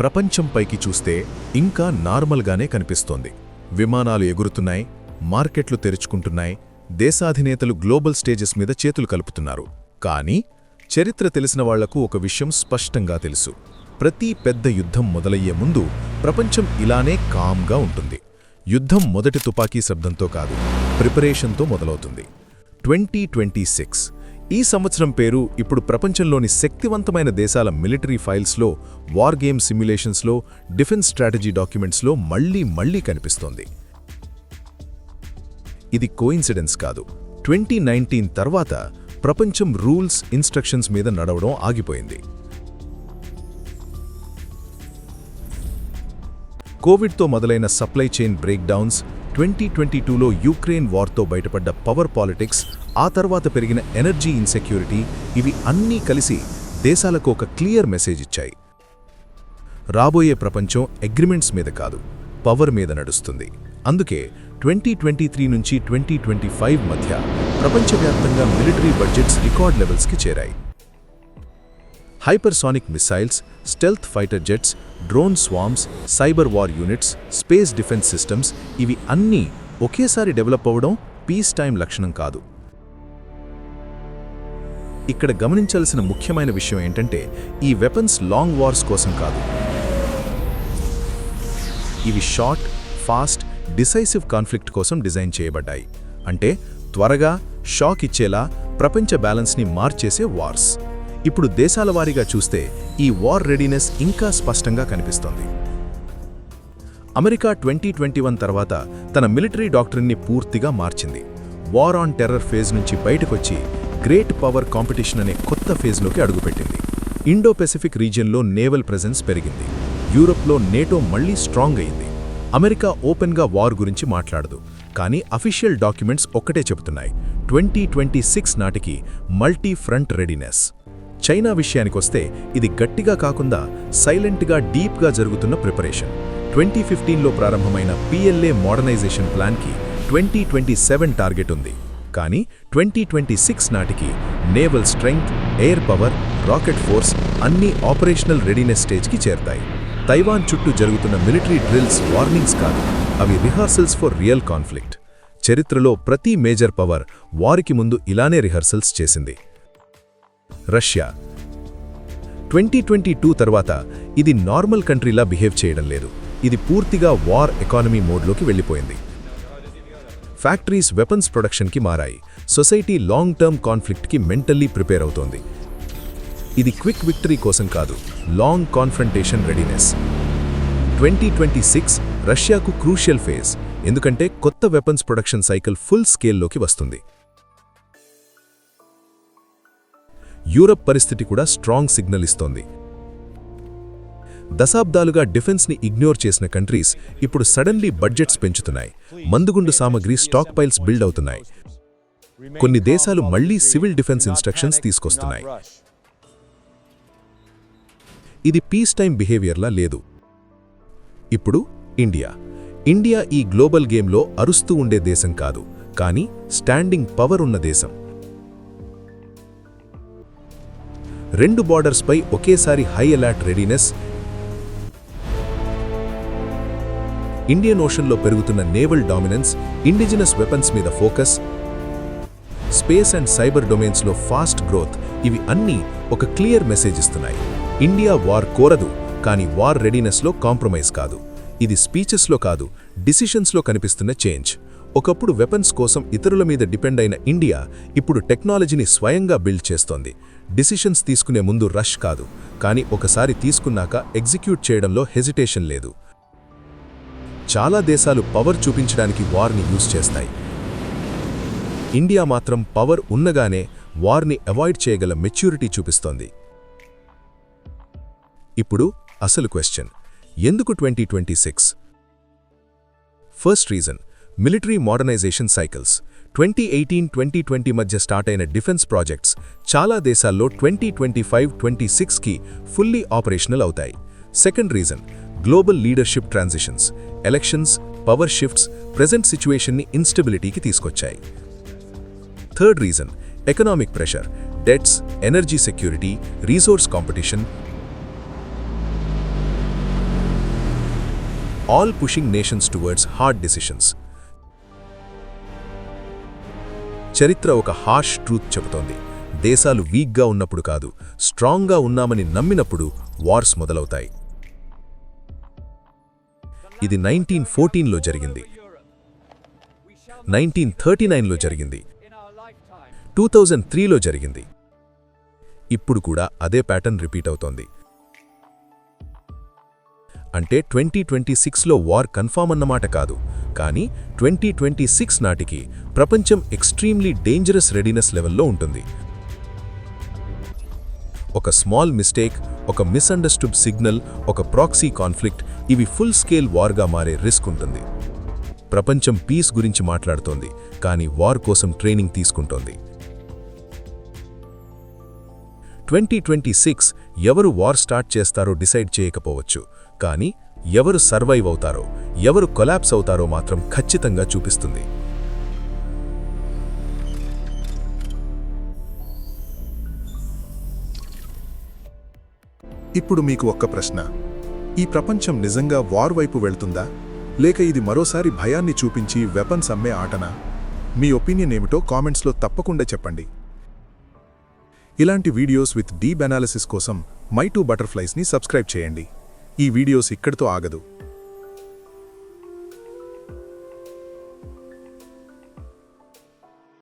ప్రపంచంపైకి చూస్తే ఇంకా నార్మల్గానే కనిపిస్తోంది. విమానాలు ఎగురుతున్నాయి మార్కెట్లు తెరుచుకుంటున్నాయి దేశాధినేతలు గ్లోబల్ స్టేజెస్ మీద చేతులు కలుపుతున్నారు. కానీ చరిత్ర తెలిసిన వాళ్ళకు ఒక విషయం స్పష్టంగా తెలుసు. ప్రతి పెద్ద యుద్ధం మొదలయ్యే ముందు ప్రపంచం ఇలానే కామ్గా ఉంటుంది. యుద్ధం మొదటి తుపాకీ శబ్దంతో కాదు ప్రిపరేషన్తో మొదలవుతుంది. ట్వంటీ ట్వంటీ సిక్స్ ఈ సంవత్సరం పేరు ఇప్పుడు ప్రపంచంలోని శక్తివంతమైన దేశాల మిలిటరీ ఫైల్స్లో వార్ గేమ్ సిమ్యులేషన్స్లో డిఫెన్స్ స్ట్రాటజీ డాక్యుమెంట్స్లో మళ్ళీ మళ్ళీ కనిపిస్తోంది. ఇది కోయిన్సిడెన్స్ కాదు. ట్వంటీ నైన్టీన్ తర్వాత ప్రపంచం రూల్స్ ఇన్స్ట్రక్షన్స్ మీద నడవడం ఆగిపోయింది. కోవిడ్తో మొదలైన supply chain breakdowns twenty twenty టూలో యూక్రెయిన్ వార్తో బయటపడ్డ పవర్ పాలిటిక్స్ ఆ తర్వాత పెరిగిన ఎనర్జీ ఇన్సెక్యూరిటీ ఇవి అన్నీ కలిసి దేశాలకు ఒక క్లియర్ మెసేజ్ ఇచ్చాయి. రాబోయే ప్రపంచం అగ్రిమెంట్స్ మీద కాదు పవర్ మీద నడుస్తుంది. అందుకే ట్వంటీ ట్వంటీ త్రీ నుంచి ట్వంటీ ట్వంటీ ఫైవ్ మధ్య ప్రపంచవ్యాప్తంగా మిలిటరీ బడ్జెట్స్ రికార్డ్ లెవెల్స్కి చేరాయి. Hypersonic missiles stealth fighter jets drone swarms cyber war units space defence systems ఇవి అన్నీ ఒకేసారి డెవలప్ అవ్వడం పీస్ టైం లక్షణం కాదు. ఇక్కడ గమనించాల్సిన ముఖ్యమైన విషయం ఏంటంటే ఈ వెపన్స్ లాంగ్ వార్స్ కోసం కాదు. ఇవి షార్ట్ ఫాస్ట్ డిసైసివ్ కాన్ఫ్లిక్ట్ కోసం డిజైన్ చేయబడ్డాయి. అంటే త్వరగా షాక్ ఇచ్చేలా ప్రపంచ బ్యాలెన్స్ని మార్చేసే వార్స్. ఇప్పుడు దేశాల వారీగా చూస్తే ఈ వార్ రెడీనెస్ ఇంకా స్పష్టంగా కనిపిస్తోంది. అమెరికా ట్వంటీ ట్వంటీ వన్ తర్వాత తన మిలిటరీ డాక్టర్ని పూర్తిగా మార్చింది. వార్ ఆన్ టెర్రర్ ఫేజ్ నుంచి బయటకొచ్చి గ్రేట్ పవర్ కాంపిటీషన్ అనే కొత్త ఫేజ్లోకి అడుగుపెట్టింది. ఇండో పెసిఫిక్ రీజియన్లో నేవల్ ప్రెజెన్స్ పెరిగింది. యూరప్లో నేటో మళ్ళీ స్ట్రాంగ్ అయింది. అమెరికా ఓపెన్గా వార్ గురించి మాట్లాడదు. కానీ అఫీషియల్ డాక్యుమెంట్స్ ఒక్కటే చెబుతున్నాయి. ట్వంటీ ట్వంటీ సిక్స్ నాటికి మల్టీ ఫ్రంట్ రెడీనెస్. చైనా విషయానికొస్తే ఇది గట్టిగా కాకుండా సైలెంట్గా డీప్గా జరుగుతున్న ప్రిపరేషన్. ట్వంటీ ఫిఫ్టీన్లో ప్రారంభమైన పిఎల్ఏ మోడర్నైజేషన్ ప్లాన్కి ట్వంటీ ట్వంటీ సెవెన్ టార్గెట్ ఉంది. కానీ ట్వంటీ ట్వంటీ సిక్స్ నాటికి naval strength air power rocket force అన్నీ ఆపరేషనల్ రెడీనెస్ స్టేజ్కి చేరతాయి. తైవాన్ చుట్టూ జరుగుతున్న మిలిటరీ డ్రిల్స్ వార్నింగ్స్ కాదు అవి రిహార్సల్స్ ఫర్ రియల్ కాన్ఫ్లిక్ట్. చరిత్రలో ప్రతి మేజర్ పవర్ వారికి ముందు ఇలానే రిహార్సల్స్ చేసింది. రష్యా. ట్వంటీ ట్వంటీ టూ తర్వాత ఇది నార్మల్ కంట్రీలా బిహేవ్ చేయడం లేదు. ఇది పూర్తిగా వార్ ఎకానమీ మోడ్లోకి వెళ్ళిపోయింది. ఫ్యాక్టరీస్ వెపన్స్ ప్రొడక్షన్కి మారాయి. సొసైటీ లాంగ్ టర్మ్ కాన్ఫ్లిక్ట్కి మెంటల్లీ ప్రిపేర్ అవుతోంది. ఇది క్విక్ విక్టరీ కోసం కాదు long confrontation readiness. Twenty twenty six రష్యాకు క్రూషియల్ ఫేజ్ ఎందుకంటే కొత్త వెపన్స్ ప్రొడక్షన్ సైకిల్ ఫుల్ స్కేల్లోకి వస్తుంది. యూరప్ పరిస్థితి కూడా స్ట్రాంగ్ సిగ్నల్ ఇస్తోంది. దశాబ్దాలుగా డిఫెన్స్ని ఇగ్నోర్ చేసిన కంట్రీస్ ఇప్పుడు సడన్లీ బడ్జెట్స్ పెంచుతున్నాయి. మందుగుండు సామగ్రి స్టాక్ పైల్స్ బిల్డ్ అవుతున్నాయి. కొన్ని దేశాలు మళ్ళీ సివిల్ డిఫెన్స్ ఇన్స్ట్రక్షన్స్ తీసుకొస్తున్నాయి. ఇది పీస్ టైం బిహేవియర్లా లేదు. ఇప్పుడు ఇండియా. ఇండియా ఈ గ్లోబల్ గేమ్లో అరుస్తూ ఉండే దేశం కాదు కానీ స్టాండింగ్ పవర్ ఉన్న దేశం. రెండు బార్డర్స్పై ఒకేసారి హై అలర్ట్ రెడీనెస్. ఇండియన్ ఓషన్లో పెరుగుతున్న నేవల్ డామినెన్స్ ఇండిజినస్ వెపన్స్ మీద ఫోకస్. స్పేస్ అండ్ సైబర్ డొమైన్స్లో ఫాస్ట్ గ్రోత్ ఇవి అన్నీ ఒక క్లియర్ మెసేజ్ ఇస్తున్నాయి. ఇండియా వార్ కోరదు కానీ వార్ రెడీనెస్లో కాంప్రమైజ్ కాదు. ఇది స్పీచెస్లో కాదు డిసిషన్స్లో కనిపిస్తున్న చేంజ్. ఒకప్పుడు వెపన్స్ కోసం ఇతరుల మీద డిపెండ్ అయిన ఇండియా ఇప్పుడు టెక్నాలజీని స్వయంగా బిల్డ్ చేస్తోంది. డిసిషన్స్ తీసుకునే ముందు రష్ కాదు కానీ ఒకసారి తీసుకున్నాక ఎగ్జిక్యూట్ చేయడంలో హెజిటేషన్ లేదు. చాలా దేశాలు పవర్ చూపించడానికి వార్ని యూజ్ చేస్తాయి. ఇండియా మాత్రం పవర్ ఉన్నగానే వార్ని అవాయిడ్ చేయగల మెచ్యూరిటీ చూపిస్తోంది. ఇప్పుడు అసలు క్వశ్చన్ ఎందుకు twenty twenty six? First reason military modernisation cycles. Twenty eighteen twenty twenty మధ్య స్టార్ట్ అయిన డిఫెన్స్ ప్రాజెక్ట్స్ చాలా దేశాల్లో ట్వంటీ ట్వంటీ ఫైవ్ ట్వంటీ సిక్స్కి ఫుల్లీ ఆపరేషనల్ అవుతాయి. Second reason global leadership transitions elections power shifts present సిచ్యువేషన్ని ఇన్స్టెబిలిటీకి తీసుకొచ్చాయి. Third reason economic pressure debts energy security resource competition all pushing nations towards hard decisions చరిత్ర ఒక harsh truth చెబుతోంది. దేశాలు వీక్గా ఉన్నప్పుడు కాదు స్ట్రాంగ్గా ఉన్నామని నమ్మినప్పుడు వార్స్ మొదలవుతాయి. ఇది నైన్టీన్ ఫోర్టీన్లో జరిగింది. నైన్టీన్ థర్టీ నైన్లో జరిగింది. టూ థౌజండ్ త్రీలో జరిగింది. ఇప్పుడు కూడా అదే ప్యాటర్న్ రిపీట్ అవుతోంది. అంటే ట్వంటీ ట్వంటీ సిక్స్లో వార్ కన్ఫామ్ అన్నమాట కాదు. కానీ ట్వంటీ ట్వంటీ సిక్స్ నాటికి ప్రపంచం ఎక్స్ట్రీమ్లీ డేంజరస్ రెడీనెస్ లెవెల్లో ఉంటుంది. ఒక స్మాల్ మిస్టేక్ ఒక మిస్అండర్స్టూడ్ సిగ్నల్ ఒక ప్రాక్సీ కాన్ఫ్లిక్ట్ ఇవి ఫుల్ స్కేల్ వార్గా మారే రిస్క్ ఉంటుంది. ప్రపంచం పీస్ గురించి మాట్లాడుతోంది కానీ వార్ కోసం ట్రైనింగ్ తీసుకుంటోంది. ట్వంటీ ట్వంటీ సిక్స్ ఎవరు వార్ స్టార్ట్ చేస్తారో డిసైడ్ చేయకపోవచ్చు. కానీ ఎవరు సర్వైవ్ అవుతారో ఎవరు కొలాప్స్ అవుతారో మాత్రం ఖచ్చితంగా చూపిస్తుంది. ఇప్పుడు మీకు ఒక్క ప్రశ్న. ఈ ప్రపంచం నిజంగా వార్ వైపు వెళ్తుందా? లేక ఇది మరోసారి భయాన్ని చూపించి వెపన్స్ అమ్మే ఆటనా? మీ ఒపీనియన్ ఏమిటో కామెంట్స్లో తప్పకుండా చెప్పండి. ఇలాంటి వీడియోస్ విత్ డీప్ అనాలిసిస్ కోసం మై టూ బటర్ఫ్లైస్ని సబ్స్క్రైబ్ చేయండి. ఈ వీడియోస్ ఇక్కడితో ఆగదు.